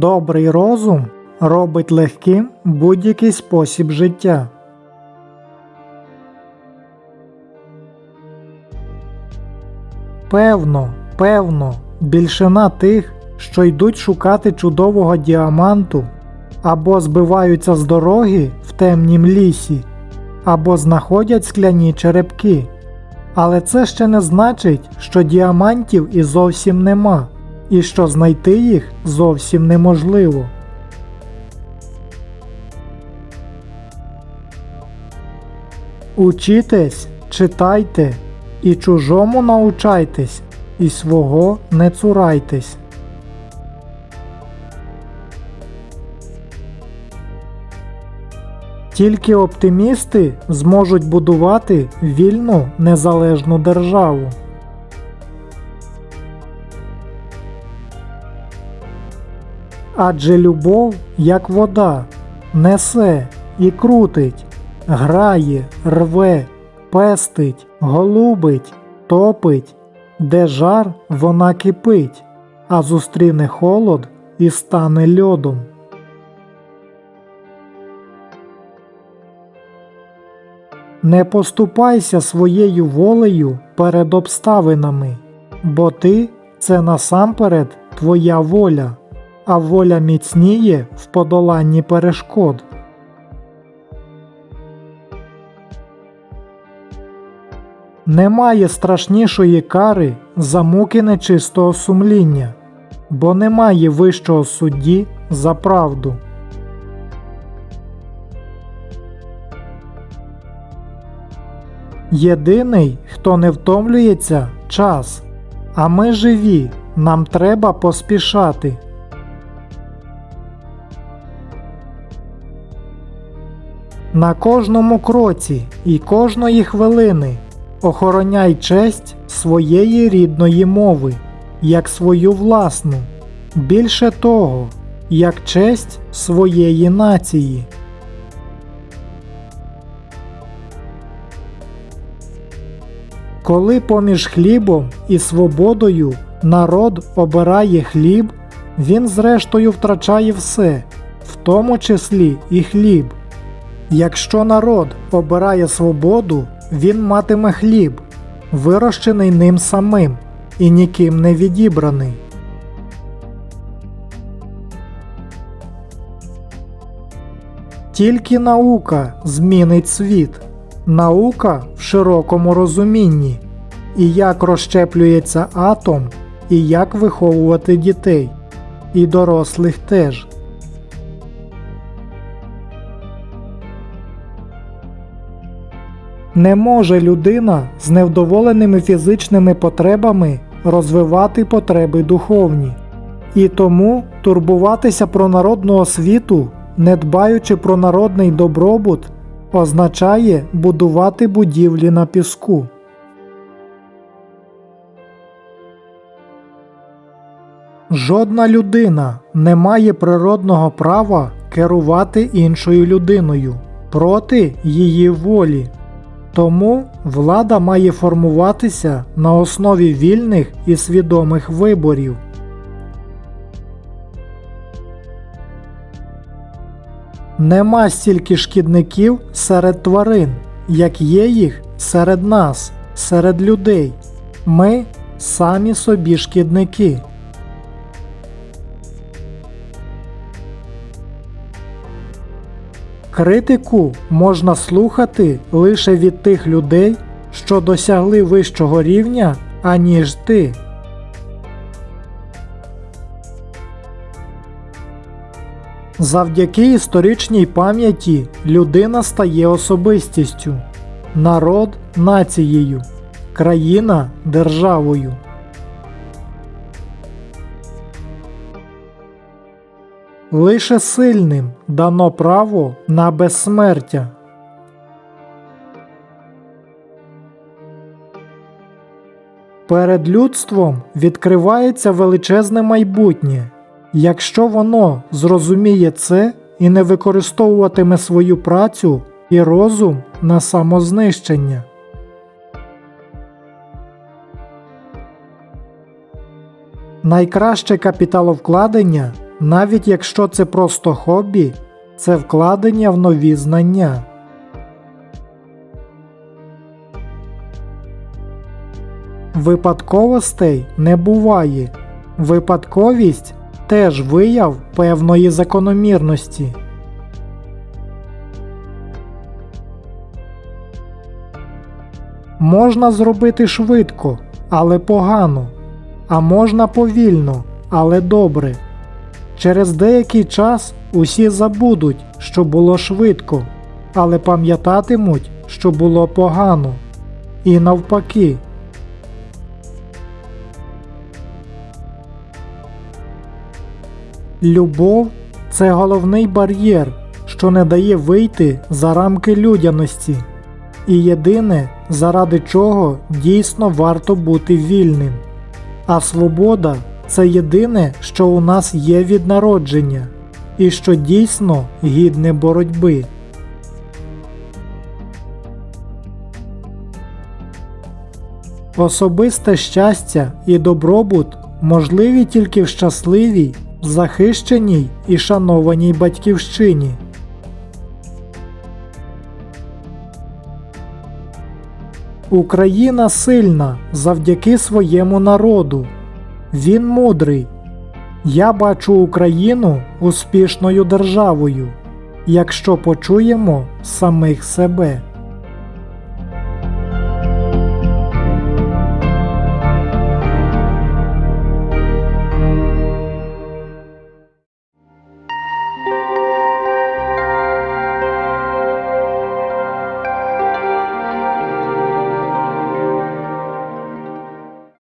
Добрий розум робить легким будь-який спосіб життя. Певно, певно, більшина тих, що йдуть шукати чудового діаманту, або збиваються з дороги в темнім лісі, або знаходять скляні черепки. Але це ще не значить, що діамантів і зовсім нема, і що знайти їх зовсім неможливо. Учітесь, читайте, і чужому научайтесь, і свого не цурайтесь. Тільки оптимісти зможуть будувати вільну незалежну державу. Адже любов, як вода, несе і крутить, грає, рве, пестить, голубить, топить, де жар вона кипить, а зустріне холод і стане льодом. Не поступайся своєю волею перед обставинами, бо ти це насамперед твоя воля, а воля міцніє в подоланні перешкод. Немає страшнішої кари за муки нечистого сумління, бо немає вищого судді за правду. Єдиний, хто не втомлюється, час, а ми живі, нам треба поспішати. На кожному кроці і кожної хвилини охороняй честь своєї рідної мови, як свою власну, більше того, як честь своєї нації. Коли поміж хлібом і свободою народ обирає хліб, він зрештою втрачає все, в тому числі і хліб. Якщо народ обирає свободу, він матиме хліб, вирощений ним самим і ніким не відібраний. Тільки наука змінить світ, наука в широкому розумінні, і як розщеплюється атом, і як виховувати дітей, і дорослих теж. Не може людина з невдоволеними фізичними потребами розвивати потреби духовні, і тому турбуватися про народну освіту, не дбаючи про народний добробут, означає будувати будівлі на піску. Жодна людина не має природного права керувати іншою людиною проти її волі. Тому влада має формуватися на основі вільних і свідомих виборів. Нема стільки шкідників серед тварин, як є їх серед нас, серед людей. Ми самі собі шкідники. Критику можна слухати лише від тих людей, що досягли вищого рівня, аніж ти. Завдяки історичній пам'яті людина стає особистістю, народ нацією, країна державою. Лише сильним дано право на безсмертя. Перед людством відкривається величезне майбутнє. Якщо воно зрозуміє це і не використовуватиме свою працю і розум на самознищення. Найкраще капіталовкладення Навіть якщо це просто хобі, це вкладення в нові знання. Випадковостей не буває. Випадковість теж вияв певної закономірності. Можна зробити швидко, але погано, а можна повільно, але добре. Через деякий час усі забудуть, що було швидко, але пам'ятатимуть, що було погано. І навпаки. Любов це головний бар'єр, що не дає вийти за рамки людяності, і єдине, заради чого дійсно варто бути вільним. А свобода це єдине, що у нас є від народження, і що дійсно гідне боротьби. Особисте щастя і добробут можливі тільки в щасливій, захищеній і шанованій батьківщині. Україна сильна завдяки своєму народу. Він мудрий. Я бачу Україну успішною державою, якщо почуємо самих себе.